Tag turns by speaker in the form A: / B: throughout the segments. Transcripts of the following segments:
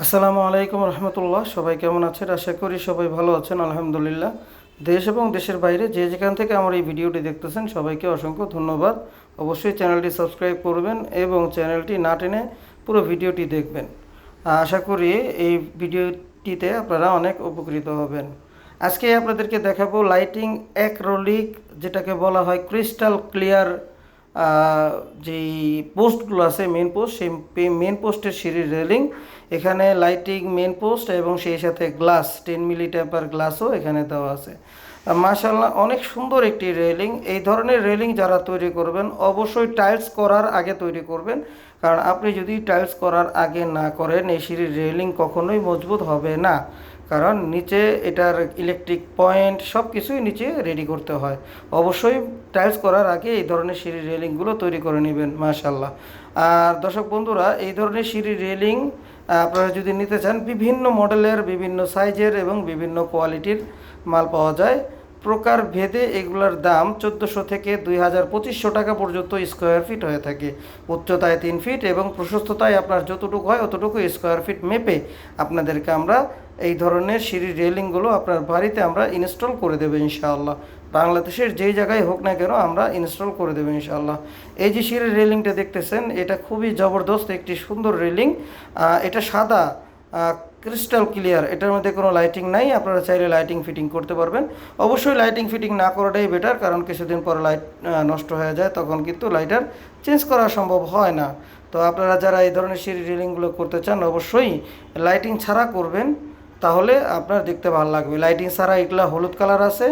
A: আসসালামু আলাইকুম রহমতুল্লাহ। সবাই কেমন আছেন? আশা করি সবাই ভালো আছেন, আলহামদুলিল্লাহ। দেশ এবং দেশের বাইরে যে যেখান থেকে আমার এই ভিডিওটি দেখতেছেন, সবাইকে অসংখ্য ধন্যবাদ। অবশ্যই চ্যানেলটি সাবস্ক্রাইব করবেন এবং চ্যানেলটি না টেনে পুরো ভিডিওটি দেখবেন। আশা করি এই ভিডিওটিতে আপনারা অনেক উপকৃত হবেন। আজকে আপনাদেরকে দেখাবো লাইটিং অ্যাক্রোলিক যেটাকে বলা হয় ক্রিস্টাল ক্লিয়ার যেই পোস্টগুলো আছে মেন পোস্ট সেই মেন পোস্টের সিঁড়ির রেলিং এখানে লাইটিং মেন পোস্ট এবং সেই সাথে গ্লাস টেন মিলি টেম্পার গ্লাসও এখানে দেওয়া আছে। মাশাল্লাহ অনেক সুন্দর একটি রেলিং এই ধরনের রেলিং যারা তৈরি করবেন, অবশ্যই টাইলস করার আগে তৈরি করবেন। কারণ আপনি যদি টাইলস করার আগে না করেন, এই সিঁড়ির রেলিং কখনোই মজবুত হবে না। কারণ নিচে এটার ইলেকট্রিক পয়েন্ট সব কিছুই নিচে রেডি করতে হয়। অবশ্যই টাইলস করার আগে এই ধরনের সিঁড়ি রেলিংগুলো তৈরি করে নেবেন মাশাল্লাহ আর দর্শক বন্ধুরা, এই ধরনের সিঁড়ি রেলিং আপনারা যদি নিতে চান, বিভিন্ন মডেলের বিভিন্ন সাইজের এবং বিভিন্ন কোয়ালিটির মাল পাওয়া যায়। প্রকার ভেদে এগুলোর দাম চোদ্দোশো থেকে দুই হাজার পঁচিশশো টাকা পর্যন্ত স্কোয়ার ফিট হয়ে থাকে। উচ্চতায় তিন ফিট এবং প্রশস্ততায় আপনার যতটুকু হয় অতটুকু স্কোয়ার ফিট মেপে আপনাদেরকে আমরা এই ধরনের সিঁড়ির রেলিংগুলো আপনার বাড়িতে আমরা ইনস্টল করে দেবো ইনশাআল্লাহ। বাংলাদেশের যেই জায়গায় হোক না কেন আমরা ইনস্টল করে দেবো ইনশাআল্লাহ। এই যে সিঁড়ির রেলিংটা দেখতেছেন, এটা খুবই জবরদস্ত একটি সুন্দর রেলিং। এটা সাদা ক্রিস্টাল ক্লিয়ার এটার মধ্যে কোনো লাইটিং নাই, আপনারা চাইলে লাইটিং ফিটিং করতে পারবেন। অবশ্যই লাইটিং ফিটিং না করাটাই বেটার কারণ কিছুদিন পর লাইট নষ্ট হয়ে যায়, তখন কিন্তু লাইটার চেঞ্জ করা সম্ভব হয় না। তো আপনারা যারা এই ধরনের সিঁড়ি রিলিংগুলো করতে চান, অবশ্যই লাইটিং ছাড়া করবেন। তাহলে আপনার দেখতে ভালো লাগবে। লাইটিং ছাড়া এগুলা হলুদ কালার আছে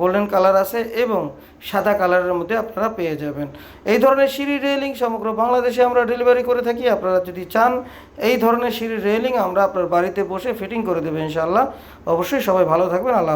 A: গোল্ডেন কালার আছে এবং সাদা কালারের মধ্যে আপনারা পেয়ে যাবেন। এই ধরনের সিঁড়ি রেলিং সমগ্র বাংলাদেশে আমরা ডেলিভারি করে থাকি। আপনারা যদি চান, এই ধরনের সিঁড়ি রেলিং আমরা আপনার বাড়িতে বসে ফিটিং করে দেবেন ইনশাল্লাহ অবশ্যই সবাই ভালো থাকবেন। আল্লাহ।